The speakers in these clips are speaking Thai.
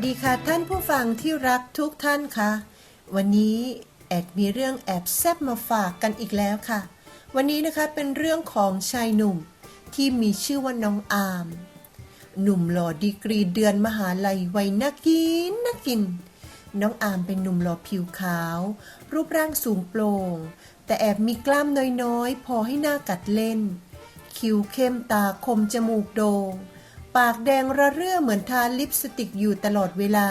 สวัสดีค่ะท่านผู้ฟังที่รักทุกท่านค่ะ วันนี้แอดมีเรื่องแอบแซบมาฝากกันอีกแล้วค่ะ วันนี้นะคะเป็นเรื่องของชายหนุ่มที่มีชื่อว่าน้องอาม หนุ่มหล่อดีกรีเดือนมหาลัยวัยนักกินนักกิน น้องอามเป็นหนุ่มหล่อผิวขาว รูปร่างสูงโปร่ง แต่แอบมีกล้ามน้อยๆ พอให้หน้ากัดเล่น คิ้วเข้มตาคมจมูกโดง่ง ปากแดงระเรื่อเหมือนทาลิปสติกอยู่ตลอดเวลา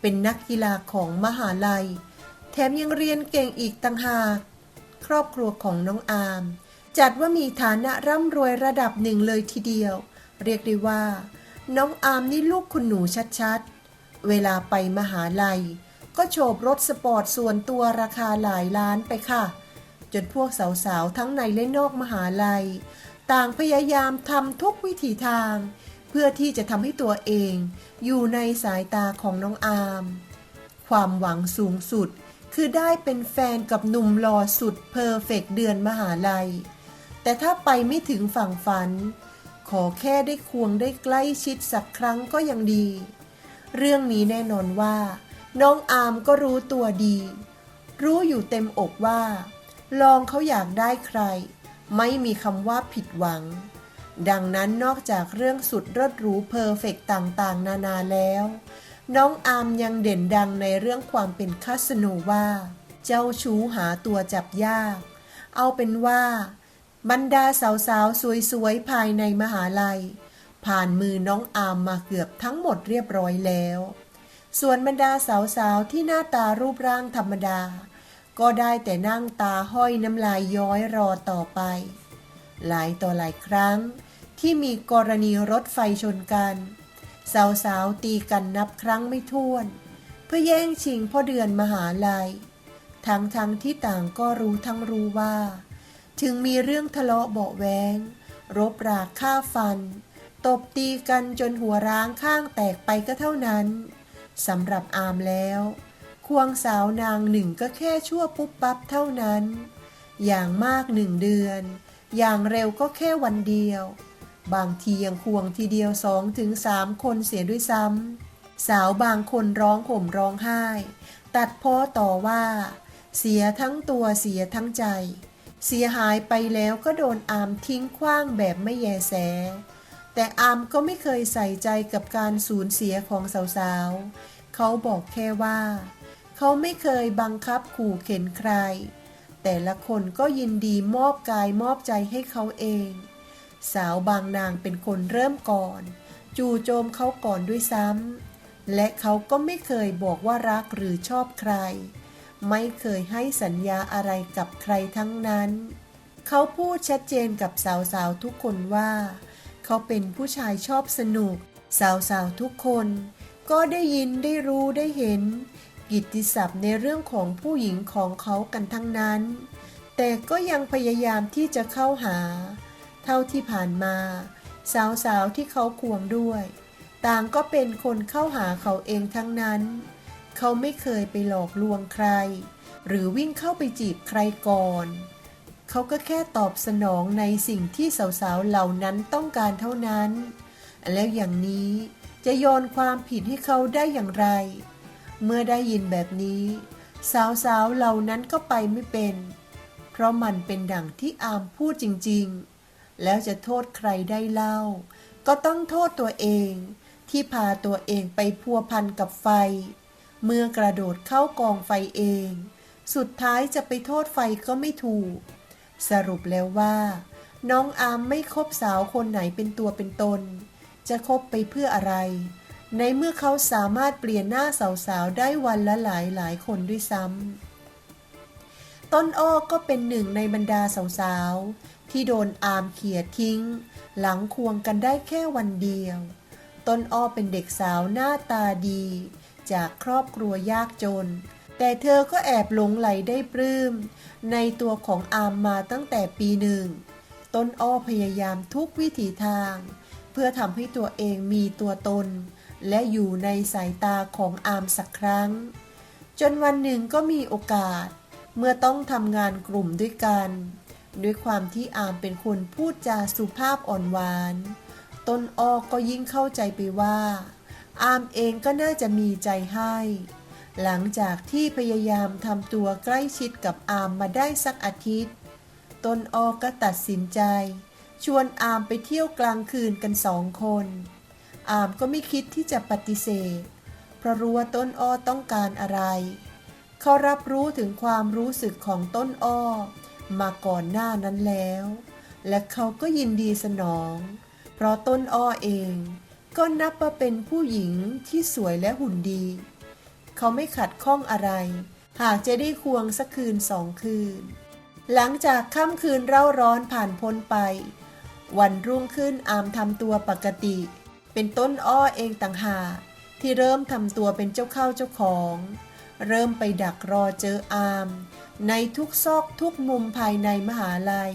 เป็นนักกีฬาของมหาลัย แถมยังเรียนเก่งอีกต่างหาก ครอบครัวของน้องอาม จัดว่ามีฐานะร่ำรวยระดับหนึ่งเลยทีเดียว เรียกได้ว่า น้องอามนี่ลูกคุณหนูชัดๆ เวลาไปมหาลัย ก็โฉบรถสปอร์ตส่วนตัวราคาหลายล้านไปค่ะ จนพวกสาวๆ ทั้งในและนอกมหาลัย ต่างพยายามทำทุกวิถีทาง เพื่อที่จะทำให้ตัวเอง อยู่ในสายตาของน้องอาม ความหวังสูงสุดคือได้เป็นแฟนกับหนุ่มหล่อสุดเพอร์เฟกต์เดือนมหาลัย แต่ถ้าไปไม่ถึงฝั่งฝัน ขอแค่ได้ควงได้ใกล้ชิดสักครั้งก็ยังดี เรื่องนี้แน่นอนว่า น้องอามก็รู้ตัวดี รู้อยู่เต็มอกว่า ลองเขาอยากได้ใคร ไม่มีคำว่าผิดหวัง ดังนั้นนอกจากเรื่องสุดเลิศหรูเพอร์เฟกต์ต่างๆ นานาแล้ว น้องอามยังเด่นดังในเรื่องความเป็นคาสโนว่าเจ้าชู้หาตัวจับยาก เอาเป็นว่า บรรดาสาวๆ สวยๆ ภายในมหาลัย ผ่านมือน้องอามมาเกือบทั้งหมดเรียบร้อยแล้ว ส่วนบรรดาสาวๆ ที่หน้าตารูปร่างธรรมดา ก็ได้แต่นั่งตาห้อยน้ำลายย้อยรอต่อไป หลายต่อหลายครั้งที่มีกรณีรถไฟชนกัน สาวๆตีกันนับครั้งไม่ถ้วน เพื่อแย่งชิงพ่อเดือนมหาลัย ทั้งทั้งๆที่ต่างก็รู้ทั้งรู้ว่า ถึงมีเรื่องทะเลาะเบาแวงรบราฆ่าฟัน ตบตีกันจนหัวร้างข้างแตกไปก็เท่านั้นสำหรับอามแล้ว ควงสาวนางหนึ่งก็แค่ชั่วปุ๊บปั๊บเท่านั้น อย่างมากหนึ่งเดือน อย่างเร็วก็แค่วันเดียว บางทียังควงทีเดียวสองถึงสามคนเสียด้วยซ้ำสาวบางคนร้องห่มร้องไห้ ตัดพ้อต่อว่า เสียทั้งตัวเสียทั้งใจ เสียหายไปแล้วก็โดนอามทิ้งขว้างแบบไม่แยแส แต่อามก็ไม่เคยใส่ใจกับการสูญเสียของสาวๆเขาบอกแค่ว่า เขาไม่เคยบังคับขู่เข็นใคร แต่ละคนก็ยินดีมอบกายมอบใจให้เขาเอง สาวบางนางเป็นคนเริ่มก่อน จู่โจมเขาก่อนด้วยซ้ำและเขาก็ไม่เคยบอกว่ารักหรือชอบใคร ไม่เคยให้สัญญาอะไรกับใครทั้งนั้น เขาพูดชัดเจนกับสาวๆทุกคนว่า เขาเป็นผู้ชายชอบสนุก สาวๆทุกคนก็ได้ยินได้รู้ได้เห็น กิตติศัพท์ในเรื่องของผู้หญิงของเขากันทั้งนั้น แต่ก็ยังพยายามที่จะเข้าหา เท่าที่ผ่านมา สาวๆที่เขาควงด้วย ต่างก็เป็นคนเข้าหาเขาเองทั้งนั้น เขาไม่เคยไปหลอกลวงใคร หรือวิ่งเข้าไปจีบใครก่อน เขาก็แค่ตอบสนองในสิ่งที่สาวๆเหล่านั้นต้องการเท่านั้น แล้วอย่างนี้จะโยนความผิดให้เขาได้อย่างไร เมื่อได้ยินแบบนี้ สาวๆเหล่านั้นก็ไปไม่เป็น เพราะมันเป็นดังที่อามพูดจริงๆ แล้วจะโทษใครได้เล่า ก็ต้องโทษตัวเองที่พาตัวเองไปพัวพันกับไฟ เมื่อกระโดดเข้ากองไฟเอง สุดท้ายจะไปโทษไฟก็ไม่ถูก สรุปแล้วว่า น้องอามไม่คบสาวคนไหนเป็นตัวเป็นตน จะคบไปเพื่ออะไร ในเมื่อเขาสามารถเปลี่ยนหน้าสาวๆ ได้วันละหลายหลายคนด้วยซ้ำ ต้นอ้อก็เป็นหนึ่งในบรรดาสาวๆ ที่โดนอามเขี่ยทิ้ง หลังควงกันได้แค่วันเดียว ต้นอ้อเป็นเด็กสาวหน้าตาดี จากครอบครัวยากจน แต่เธอก็แอบหลงไหลได้ปลื้ม ในตัวของอามมาตั้งแต่ปีหนึ่ง ต้นอ้อพยายามทุกวิถีทาง เพื่อทำให้ตัวเองมีตัวตน และอยู่ในสายตาของอามสักครั้ง จนวันหนึ่งก็มีโอกาส เมื่อต้องทำงานกลุ่มด้วยกัน ด้วยความที่อามเป็นคนพูดจาสุภาพอ่อนหวาน ต้นอ้อก็ยิ่งเข้าใจไปว่า อามเองก็น่าจะมีใจให้ หลังจากที่พยายามทำตัวใกล้ชิดกับอามมาได้สักอาทิตย์ ต้นอ้อก็ตัดสินใจ ชวนอามไปเที่ยวกลางคืนกันสองคน อามก็ไม่คิดที่จะปฏิเสธ เพราะรู้ว่าต้นอ้อต้องการอะไร เขารับรู้ถึงความรู้สึกของต้นอ้อ มาก่อนหน้านั้นแล้ว และเขาก็ยินดีสนอง เพราะต้นอ้อเอง ก็นับว่าเป็นผู้หญิงที่สวยและหุ่นดี เขาไม่ขัดข้องอะไร หากจะได้ควงสักคืนสองคืน หลังจากค่ำคืนเร่าร้อนผ่านพ้นไป วันรุ่งขึ้นอามทำตัวปกติเเป็นต้นอ้อเองต่างหากที่เริ่มทำตัวเป็นเจ้าเข้าเจ้าของ เริ่มไปดักรอเจออาม ในทุกซอกทุกมุมภายในมหาลัย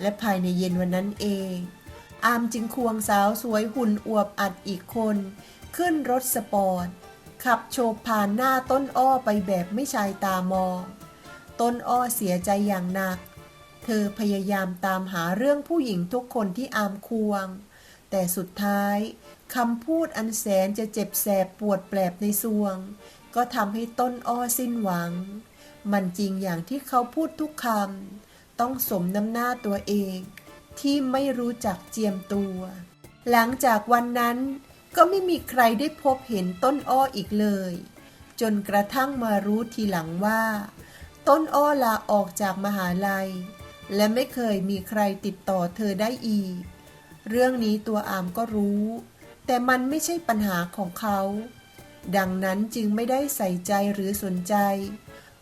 และภายในเย็นวันนั้นเอง อามจึงควงสาวสวยหุ่นอวบอัดอีกคน ขึ้นรถสปอร์ต ขับโฉบผ่านหน้าต้นอ้อไปแบบไม่ชายตามอง ต้นอ้อเสียใจอย่างหนัก เธอพยายามตามหาเรื่องผู้หญิงทุกคนที่อามควง แต่สุดท้ายคำพูดอันแสนจะเจ็บแสบปวดแปลบในซวง ก็ทำให้ต้นอ้อสิ้นหวัง มันจริงอย่างที่เขาพูดทุกคำต้องสมน้ำหน้าตัวเอง ที่ไม่รู้จักเจียมตัว หลังจากวันนั้นก็ไม่มีใครได้พบเห็นต้นอ้ออีกเลย จนกระทั่งมารู้ทีหลังว่า ต้นอ้อลาออกจากมหาลัย และไม่เคยมีใครติดต่อเธอได้อีก เรื่องนี้ตัวอามก็รู้ แต่มันไม่ใช่ปัญหาของเขา ดังนั้นจึงไม่ได้ใส่ใจหรือสนใจ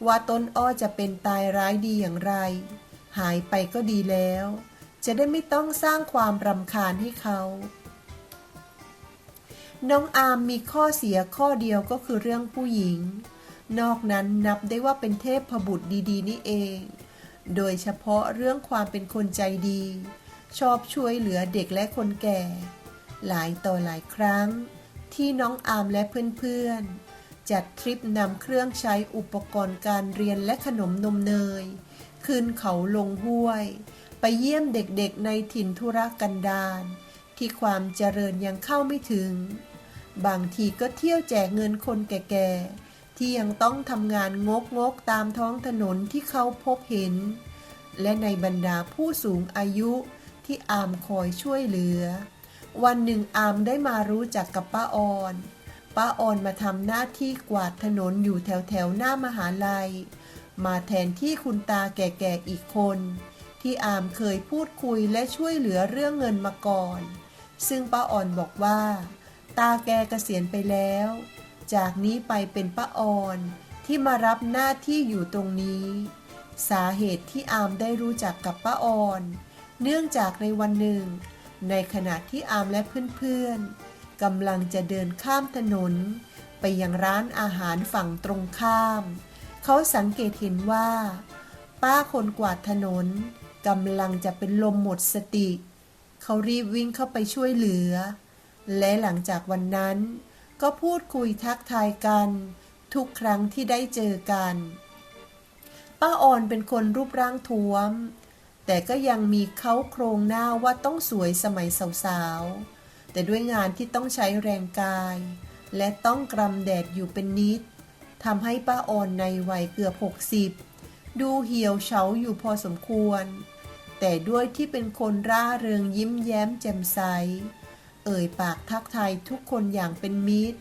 ว่าต้นอ้อจะเป็นตายร้ายดีอย่างไร หายไปก็ดีแล้ว จะได้ไม่ต้องสร้างความรำคาญให้เขา น้องอามมีข้อเสียข้อเดียวก็คือเรื่องผู้หญิง นอกนั้นนับได้ว่าเป็นเทพบุตรดี ๆ นี่เอง โดยเฉพาะเรื่องความเป็นคนใจดี ชอบช่วยเหลือเด็กและคนแก่ หลายต่อหลายครั้ง ที่น้องอามและเพื่อนๆ จัดทริปนำเครื่องใช้อุปกรณ์การเรียนและขนมนมเนย ขึ้นเขาลงห้วย ไปเยี่ยมเด็กๆในถิ่นธุรกันดารที่ความเจริญยังเข้าไม่ถึง บางทีก็เที่ยวแจกเงินคนแก่ๆ ที่ยังต้องทำงานงกงกๆตามท้องถนนที่เขาพบเห็น และในบรรดาผู้สูงอายุ ที่อามคอยช่วยเหลือ วันหนึ่งอามได้มารู้จักกับป้าออน ป้าออนมาทำหน้าที่กวาดถนนอยู่แถวแถวหน้ามหาลัย มาแทนที่คุณตาแก่ๆอีกคน ที่อามเคยพูดคุยและช่วยเหลือเรื่องเงินมาก่อน ซึ่งป้าออนบอกว่า ตาแกเกษียณไปแล้ว จากนี้ไปเป็นป้าออนที่มารับหน้าที่อยู่ตรงนี้ สาเหตุที่อามได้รู้จักกับป้าออน เนื่องจากในวันหนึ่ง ในขณะที่อามและเพื่อนๆกำลังจะเดินข้ามถนน ไปยังร้านอาหารฝั่งตรงข้าม เขาสังเกตเห็นว่า ป้าคนกวาดถนนกำลังจะเป็นลมหมดสติ เขารีบวิ่งเข้าไปช่วยเหลือ และหลังจากวันนั้น ก็พูดคุยทักทายกัน ทุกครั้งที่ได้เจอกัน ป้าอ่อนเป็นคนรูปร่างท้วม แต่ก็ยังมีเขาโครงหน้าว่าต้องสวยสมัยสาวๆ แต่ด้วยงานที่ต้องใช้แรงกาย และต้องกรำแดดอยู่เป็นนิดทำให้ป้าอ่อนในวัยเกือบ 60 ดูเหี่ยวเฉาอยู่พอสมควร แต่ด้วยที่เป็นคนร่าเริงยิ้มแย้มแจ่มใส เอ่ยปากทักทายทุกคนอย่างเป็นมิตร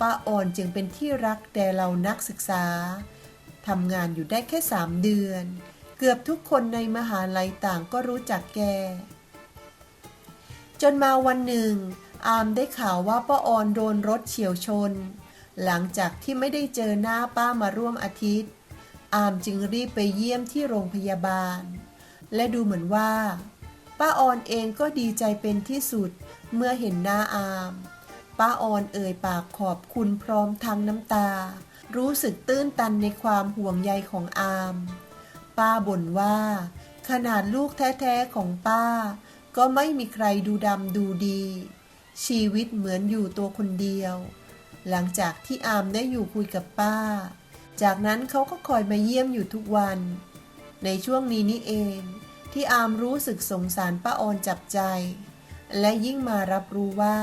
ป้าอ่อนจึงเป็นที่รักแต่เรานักศึกษาทำงานอยู่ได้แค่สามเดือน เกือบทุกคนในมหาลัยต่างก็รู้จักแก จนมาวันหนึ่ง อามได้ข่าวว่าป้าออนโดนรถเฉียวชน หลังจากที่ไม่ได้เจอหน้าป้ามาร่วมอาทิตย์ อามจึงรีบไปเยี่ยมที่โรงพยาบาล และดูเหมือนว่า ป้าออนเองก็ดีใจเป็นที่สุดเมื่อเห็นหน้าอาม ป้าออนเอ่ยปากขอบคุณพร้อมทั้งน้ำตา รู้สึกตื้นตันในความห่วงใยของอาม ป้าบ่นว่า ขนาดลูกแท้ๆของป้า ก็ไม่มีใครดูดำดูดี ชีวิตเหมือนอยู่ตัวคนเดียว หลังจากที่อามได้อยู่คุยกับป้า จากนั้นเขาก็คอยมาเยี่ยมอยู่ทุกวัน ในช่วงนี้นี่เองที่อามรู้สึกสงสารป้าออนจับใจ และยิ่งมารับรู้ว่า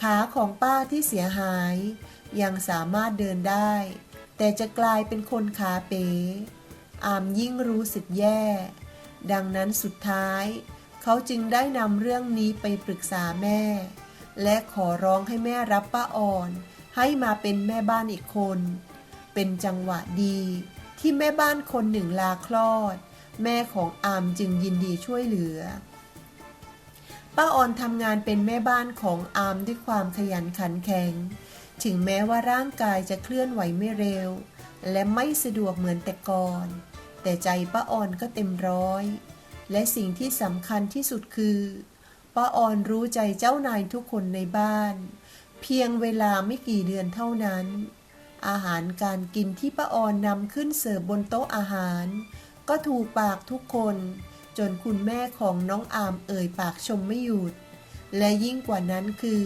ขาของป้าที่เสียหาย ยังสามารถเดินได้ แต่จะกลายเป็นคนขาเป๋ อามยิ่งรู้สึกแย่ ดังนั้นสุดท้าย เขาจึงได้นำเรื่องนี้ไปปรึกษาแม่ และขอร้องให้แม่รับป้าอ่อน ให้มาเป็นแม่บ้านอีกคน เป็นจังหวะดีที่แม่บ้านคนหนึ่งลาคลอด แม่ของอามจึงยินดีช่วยเหลือ ป้าออนทำงานเป็นแม่บ้านของอามด้วยความขยันขันแข็ง ถึงแม้ว่าร่างกายจะเคลื่อนไหวไม่เร็ว และไม่สะดวกเหมือนแต่ก่อน แต่ใจป้าออนก็เต็มร้อย และสิ่งที่สำคัญที่สุดคือป้าออนรู้ใจเจ้านายทุกคนในบ้าน เพียงเวลาไม่กี่เดือนเท่านั้น อาหารการกินที่ป้าออนนำขึ้นเสิร์ฟบนโต๊ะอาหาร ก็ถูกปากทุกคน จนคุณแม่ของน้องอามเอ่ยปากชมไม่หยุด และยิ่งกว่านั้นคือ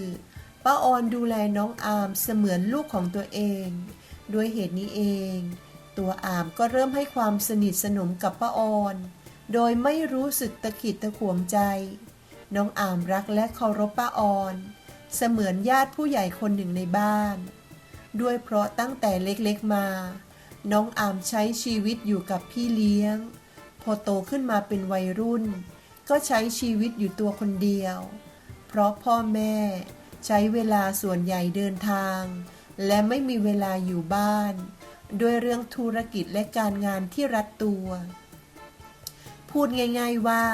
ป้าออนดูแลน้องอามเสมือนลูกของตัวเอง ด้วยเหตุนี้เอง ตัวอามก็เริ่มให้ความสนิทสนมกับป้าออน โดยไม่รู้สึกตะขิดตะขวงใจ น้องอามรักและเคารพป้าออน เสมือนญาติผู้ใหญ่คนหนึ่งในบ้าน ด้วยเพราะตั้งแต่เล็กๆมา น้องอามใช้ชีวิตอยู่กับพี่เลี้ยง พอโตขึ้นมาเป็นวัยรุ่น ก็ใช้ชีวิตอยู่ตัวคนเดียว เพราะพ่อแม่ ใช้เวลาส่วนใหญ่เดินทาง และไม่มีเวลาอยู่บ้าน ด้วยเรื่องธุรกิจและการงานที่รัดตัว พูดง่าย ๆว่า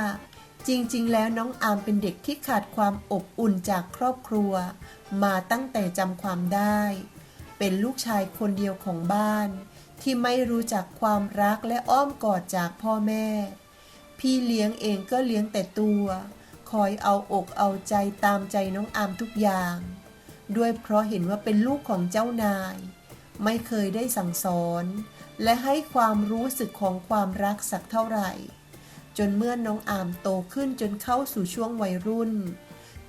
จริงๆ แล้วน้องอามเป็นเด็กที่ขาดความอบอุ่นจากครอบครัว มาตั้งแต่จำความได้ เป็นลูกชายคนเดียวของบ้าน ที่ไม่รู้จักความรักและอ้อมกอดจากพ่อแม่ พี่เลี้ยงเองก็เลี้ยงแต่ตัว คอยเอาอกเอาใจตามใจน้องอามทุกอย่าง ด้วยเพราะเห็นว่าเป็นลูกของเจ้านาย ไม่เคยได้สั่งสอน และให้ความรู้สึกของความรักสักเท่าไหร่ จนเมื่อน้องอามโตขึ้นจนเข้าสู่ช่วงวัยรุ่น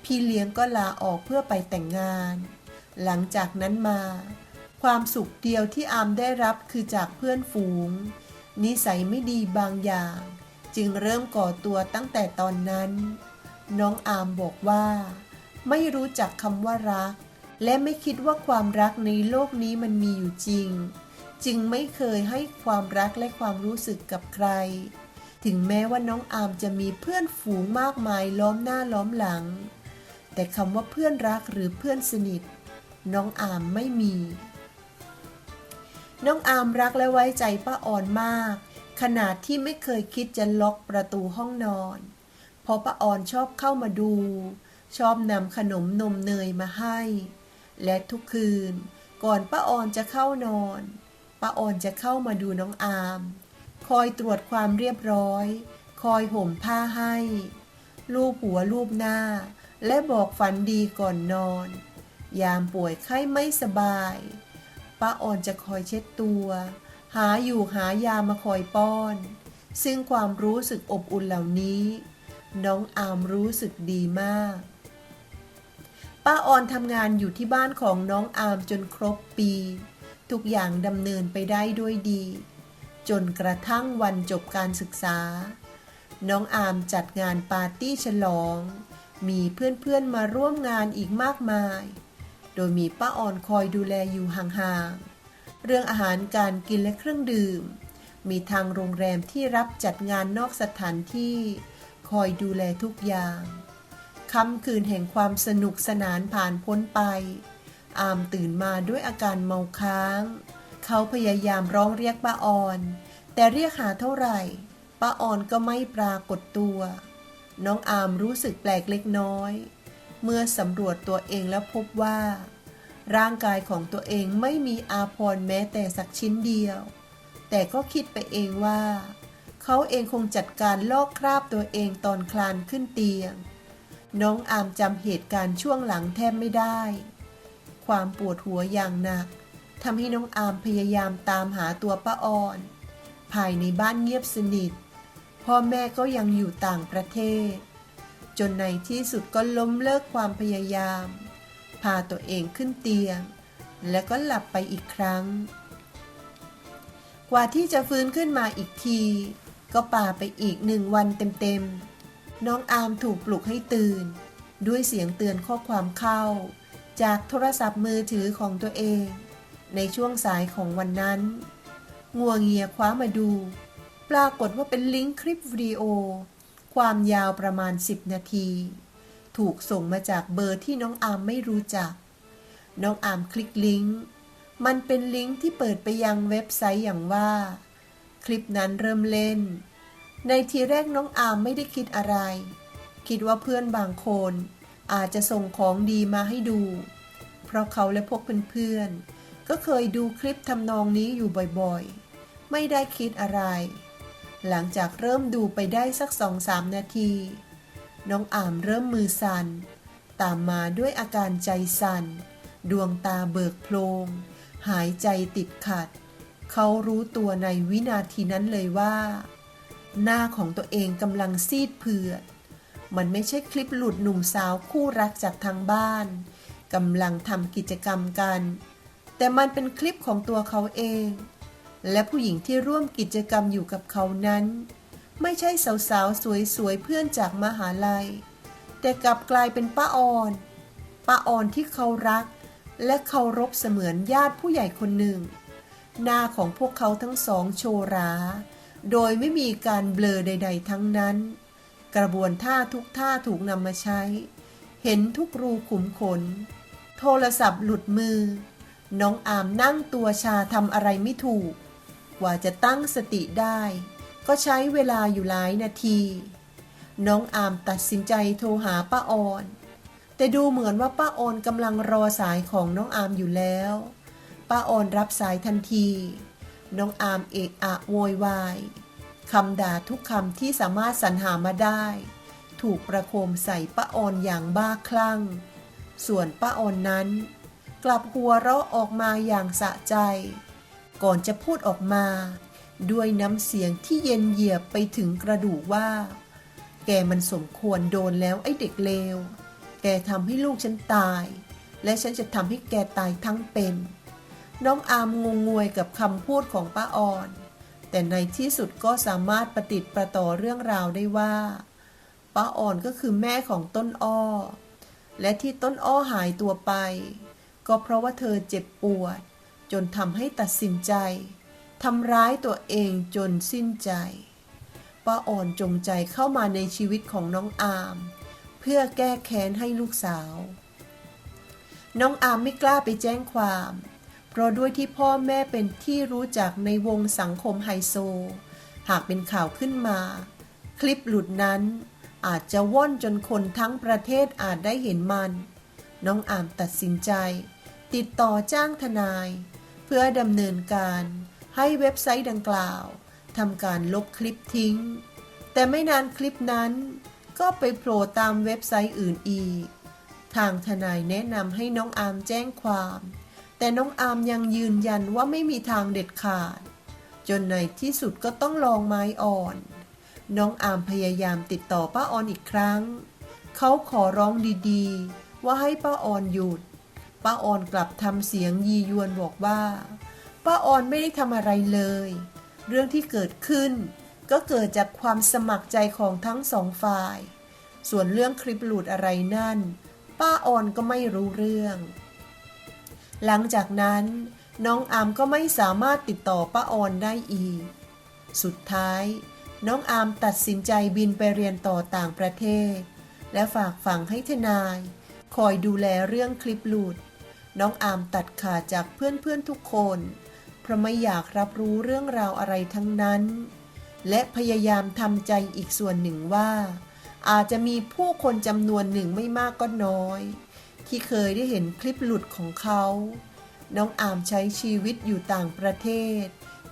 พี่เลี้ยงก็ลาออกเพื่อไปแต่งงาน หลังจากนั้นมา ความสุขเดียวที่อามได้รับคือจากเพื่อนฝูง นิสัยไม่ดีบางอย่างจึงเริ่มก่อตัวตั้งแต่ตอนนั้น น้องอามบอกว่า ไม่รู้จักคำว่ารัก และไม่คิดว่าความรักในโลกนี้มันมีอยู่จริง จึงไม่เคยให้ความรักและความรู้สึกกับใคร ถึงแม้ว่าน้องอามจะมีเพื่อนฝูงมากมายล้อมหน้าล้อมหลัง แต่คำว่าเพื่อนรักหรือเพื่อนสนิท น้องอามไม่มี น้องอามรักและไว้ใจป้าอ่อนมาก ขนาดที่ไม่เคยคิดจะล็อกประตูห้องนอน เพราะป้าอ่อนชอบเข้ามาดู ชอบนำขนมนมเนยมาให้ และทุกคืน ก่อนป้าอ่อนจะเข้านอนป้าอ่อนจะเข้ามาดูน้องอาม คอยตรวจความเรียบร้อย คอยห่มผ้าให้ ลูบหัวลูบหน้า และบอกฝันดีก่อนนอน ยามป่วยไข้ไม่สบายป้าอ่อนจะคอยเช็ดตัว หาอยู่หายามาคอยป้อน ซึ่งความรู้สึกอบอุ่นเหล่านี้ น้องอามรู้สึกดีมาก ป้าออนทำงานอยู่ที่บ้านของน้องอามจนครบปี ทุกอย่างดำเนินไปได้ด้วยดี จนกระทั่งวันจบการศึกษา น้องอามจัดงานปาร์ตี้ฉลอง มีเพื่อนๆมาร่วมงานอีกมากมาย โดยมีป้าออนคอยดูแลอยู่ห่างๆ เรื่องอาหารการกินและเครื่องดื่ม มีทางโรงแรมที่รับจัดงานนอกสถานที่ คอยดูแลทุกอย่างค่ำคืนแห่งความสนุกสนานผ่านพ้นไป อามตื่นมาด้วยอาการเมาค้าง เขาพยายามร้องเรียกป้าออน แต่เรียกหาเท่าไหร่ป้าออนก็ไม่ปรากฏตัว น้องอามรู้สึกแปลกเล็กน้อย เมื่อสำรวจตัวเองแล้วพบว่า ร่างกายของตัวเองไม่มีอาพรแม้แต่สักชิ้นเดียว แต่ก็คิดไปเองว่า เขาเองคงจัดการลอกคราบตัวเองตอนคลานขึ้นเตียง น้องอามจำเหตุการณ์ช่วงหลังแทบไม่ได้ ความปวดหัวอย่างหนักทำให้น้องอามพยายามตามหาตัวป้าออน ภายในบ้านเงียบสนิท พ่อแม่ก็ยังอยู่ต่างประเทศ จนในที่สุดก็ล้มเลิกความพยายาม พาตัวเองขึ้นเตียง และก็หลับไปอีกครั้ง กว่าที่จะฟื้นขึ้นมาอีกที ก็ป่าไปอีกหนึ่งวันเต็มๆ น้องอามถูกปลุกให้ตื่น ด้วยเสียงเตือนข้อความเข้า จากโทรศัพท์มือถือของตัวเอง ในช่วงสายของวันนั้น งัวเงียคว้ามาดู ปรากฏว่าเป็นลิงก์คลิปวิดีโอ ความยาวประมาณ 10 นาที ถูกส่งมาจากเบอร์ที่น้องอามไม่รู้จัก น้องอามคลิกลิงก์ มันเป็นลิงก์ที่เปิดไปยังเว็บไซต์อย่างว่า คลิปนั้นเริ่มเล่น ในทีแรกน้องอามไม่ได้คิดอะไร คิดว่าเพื่อนบางคนอาจจะส่งของดีมาให้ดู เพราะเขาและพวกเพื่อนๆ ก็เคยดูคลิปทำนองนี้อยู่บ่อยๆ ไม่ได้คิดอะไร หลังจากเริ่มดูไปได้สักสองสามนาที น้องอามเริ่มมือสั่น ตามมาด้วยอาการใจสั่น ดวงตาเบิกโพลง หายใจติดขัด เขารู้ตัวในวินาทีนั้นเลยว่า หน้าของตัวเองกำลังซีดเผือด มันไม่ใช่คลิปหลุดหนุ่มสาวคู่รักจากทางบ้านกำลังทำกิจกรรมกัน แต่มันเป็นคลิปของตัวเขาเอง และผู้หญิงที่ร่วมกิจกรรมอยู่กับเขานั้น ไม่ใช่สาวๆสวยๆเพื่อนจากมหาลัย แต่กลับกลายเป็นป้าออนป้าออนที่เขารัก และเคารพเสมือนญาติผู้ใหญ่คนหนึ่ง หน้าของพวกเขาทั้งสองโชว์รา โดยไม่มีการเบลอใด ๆ ทั้งนั้น กระบวนท่าทุกท่าถูกนำมาใช้ เห็นทุกรูขุมขน โทรศัพท์หลุดมือ น้องอามนั่งตัวชาทำอะไรไม่ถูก กว่าจะตั้งสติได้ ก็ใช้เวลาอยู่หลายนาที น้องอามตัดสินใจโทรหาป้าออน แต่ดูเหมือนว่าป้าออนกำลังรอสายของน้องอามอยู่แล้ว ป้าออนรับสายทันที น้องอามเอะอะโวยวายคำด่าทุกคำที่สามารถสรรหามาได้ ถูกประโคมใส่ป้าออนอย่างบ้าคลั่ง ส่วนป้าออนนั้น กลับหัวเราะออกมาอย่างสะใจ ก่อนจะพูดออกมา ด้วยน้ำเสียงที่เย็นเหยียบไปถึงกระดูกว่า แกมันสมควรโดนแล้วไอ้เด็กเลว แกทำให้ลูกฉันตาย และฉันจะทำให้แกตายทั้งเป็น น้องอามงงงวยกับคำพูดของป้าออน แต่ในที่สุดก็สามารถประติดประต่อเรื่องราวได้ว่า ป้าออนก็คือแม่ของต้นอ้อ และที่ต้นอ้อหายตัวไป ก็เพราะว่าเธอเจ็บปวด จนทำให้ตัดสินใจทำร้ายตัวเองจนสิ้นใจ ป้าอ่อนจงใจเข้ามาในชีวิตของน้องอาม เพื่อแก้แค้นให้ลูกสาว น้องอามไม่กล้าไปแจ้งความ ราะด้วยที่พ่อแม่เป็นที่รู้จักในวงสังคมไฮโซ หากเป็นข่าวขึ้นมา คลิปหลุดนั้น อาจจะว่อนจนคนทั้งประเทศอาจได้เห็นมัน น้องอามตัดสินใจ ติดต่อจ้างทนาย เพื่อดำเนินการให้เว็บไซต์ดังกล่าวทำการลบคลิปทิ้ง แต่ไม่นานคลิปนั้น ก็ไปโผล่ตามเว็บไซต์อื่นอีก ทางทนายแนะนำให้น้องอามแจ้งความ แต่น้องอามยังยืนยันว่าไม่มีทางเด็ดขาด จนในที่สุดก็ต้องลองไม้อ่อน น้องอามพยายามติดต่อป้าออนอีกครั้ง เขาขอร้องดีๆ ว่าให้ป้าออนหยุด ป้าออนกลับทำเสียงยียวนบอกว่า ป้าออนไม่ได้ทำอะไรเลย เรื่องที่เกิดขึ้น ก็เกิดจากความสมัครใจของทั้งสองฝ่าย ส่วนเรื่องคลิปหลุดอะไรนั่น ป้าออนก็ไม่รู้เรื่อง หลังจากนั้น น้องอามก็ไม่สามารถติดต่อป้าออนได้อีก สุดท้าย น้องอามตัดสินใจบินไปเรียนต่อต่างประเทศ และฝากฝังให้ทนาย คอยดูแลเรื่องคลิปหลุด น้องอามตัดขาดจากเพื่อนๆทุกคน เพราะไม่อยากรับรู้เรื่องราวอะไรทั้งนั้น และพยายามทำใจอีกส่วนหนึ่งว่า อาจจะมีผู้คนจำนวนหนึ่งไม่มากก็น้อย ที่เคยได้เห็นคลิปหลุดของเขา น้องอามใช้ชีวิตอยู่ต่างประเทศ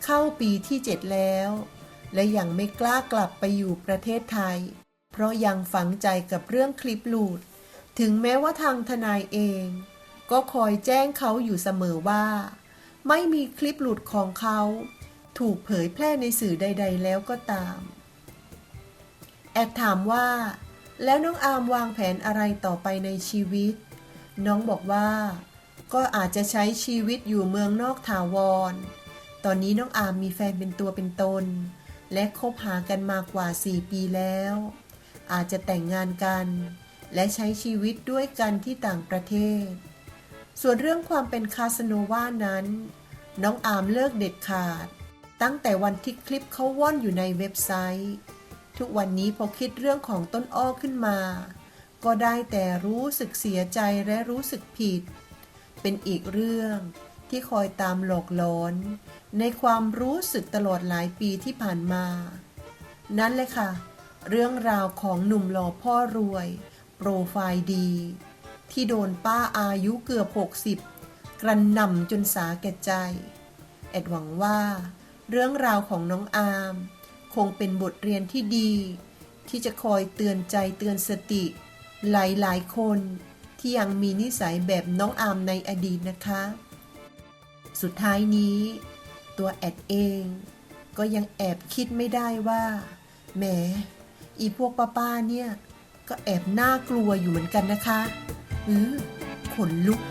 เข้าปีที่เจ็ดแล้ว และยังไม่กล้ากลับไปอยู่ประเทศไทย เพราะยังฝังใจกับเรื่องคลิปหลุด ถึงแม้ว่าทางทนายเอง ก็คอยแจ้งเขาอยู่เสมอว่า ไม่มีคลิปหลุดของเขา ถูกเผยแพร่ในสื่อใด ๆ แล้วก็ตาม แอดถามว่า แล้วน้องอามวางแผนอะไรต่อไปในชีวิต น้องบอกว่า ก็อาจจะใช้ชีวิตอยู่เมืองนอกถาวร ตอนนี้น้องอามมีแฟนเป็นตัวเป็นตน และคบหากันมากว่า 4 ปีแล้ว อาจจะแต่งงานกัน และใช้ชีวิตด้วยกันที่ต่างประเทศ ส่วนเรื่องความเป็นคาสโนวานั้น น้องอามเลิกเด็ดขาด ตั้งแต่วันที่คลิปเขาว่อนอยู่ในเว็บไซต์ ทุกวันนี้พอคิดเรื่องของต้นอ้อขึ้นมา ก็ได้แต่รู้สึกเสียใจและรู้สึกผิด เป็นอีกเรื่องที่คอยตามหลอกหลอนในความรู้สึกตลอดหลายปีที่ผ่านมา นั่นเลยค่ะ เรื่องราวของหนุ่มหล่อพ่อรวย โปรไฟล์ดี ที่โดนป้าอายุเกือบ 60 กระหน่ำจนสาแก่ใจ แอดหวังว่า เรื่องราวของน้องอาม คงเป็นบทเรียนที่ดี ที่จะคอยเตือนใจเตือนสติ หลายๆ คนที่ยังมีนิสัยแบบน้องอามในอดีตนะคะ สุดท้ายนี้ ตัวแอดเองก็ยังแอบคิดไม่ได้ว่าแหมอีพวกป้าๆเนี่ย ก็แอบน่ากลัวอยู่เหมือนกันนะคะ อือขนลุก